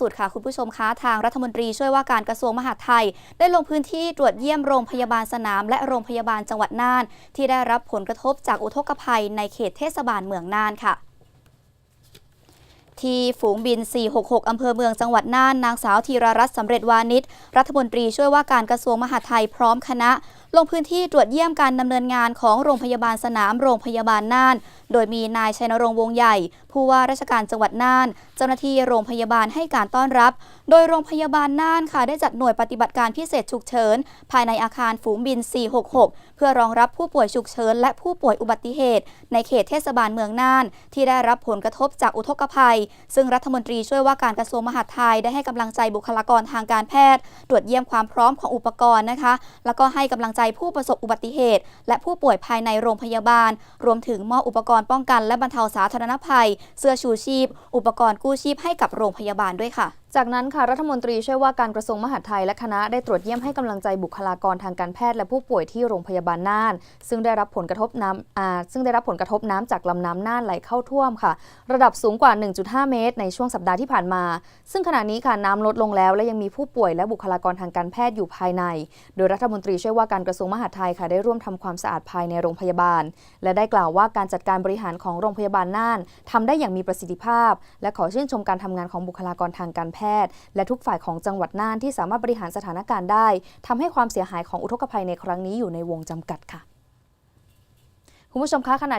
สุดค่ะคุณผู้ชมคะทางรัฐมนตรีช่วยว่าการกระทรวงมหาดไทย ได้ลงพื้นที่ตรวจเยี่ยมโรงพยาบาลสนาม และโรงพยาบาลจังหวัดน่าน ที่ได้รับผลกระทบจากอุทกภัยในเขตเทศบาลเมืองน่านค่ะที่ฝูงบิน 466 อำเภอเมืองจังหวัดน่าน นางสาวธีรรัตน์สำเร็จวานิช รัฐมนตรีช่วยว่าการกระทรวงมหาดไทยพร้อมคณะ ลงพื้นที่ตรวจเยี่ยมการดำเนินงานของโรงพยาบาลสนามโรงพยาบาลน่าน โดยมีนายชัยนรงค์วงใหญ่ ผู้ว่าราชการจังหวัดน่าน เจ้าหน้าที่โรงพยาบาลให้การต้อนรับ โดยโรงพยาบาลน่านค่ะได้จัดหน่วยปฏิบัติการพิเศษฉุกเฉิน ภายในอาคารฝูงบิน 466 เพื่อรองรับผู้ป่วยฉุกเฉิน และผู้ป่วยอุบัติเหตุ ในเขตเทศบาลเมืองน่าน ที่ได้รับผลกระทบจากอุทกภัย ซึ่งรัฐมนตรีช่วยว่าการกระทรวงมหาดไทยได้ให้กำลังใจบุคลากรทางการแพทย์ ตรวจเยี่ยมความพร้อมของอุปกรณ์นะคะ แล้วก็ให้กำลังใจผู้ประสบอุบัติเหตุ และผู้ป่วยภายในโรงพยาบาล รวมถึงมอบอุปกรณ์ป้องกันและบรรเทาสาธารณภัย เสื้อชูชีพ อุปกรณ์กู้ชีพให้กับโรงพยาบาลด้วยค่ะ จากนั้นค่ะรัฐมนตรีช่วยว่าการกระทรวงมหาดไทยและคณะได้ตรวจเยี่ยมให้กำลังใจบุคลากรทางการแพทย์และผู้ป่วยที่โรงพยาบาลน่าน ซึ่งได้รับผลกระทบน้ำซึ่งได้รับผลกระทบน้ำจากลำน้ำน่านไหลเข้าท่วมค่ะ ระดับสูงกว่า 1.5 เมตร ในช่วงสัปดาห์ที่ผ่านมา ซึ่งขณะนี้ค่ะน้ำลดลงแล้ว และยังมีผู้ป่วยและบุคลากรทางการแพทย์อยู่ภายใน โดยรัฐมนตรีช่วยว่าการกระทรวงมหาดไทยค่ะได้ร่วมทำความสะอาดภายในโรงพยาบาล และได้กล่าวว่าการจัดการบริหารของโรงพยาบาลน่านทำได้อย่างมีประสิทธิภาพ และขอชื่นชมการทำงานของบุคลากรทางการแพทย์ และทุกฝ่ายของจังหวัดน่านที่สามารถบริหารสถานการณ์ได้ทำให้ความเสียหายของอุทกภัยในครั้งนี้อยู่ในวงจำกัดค่ะคุณผู้ชมคะขณะเดียว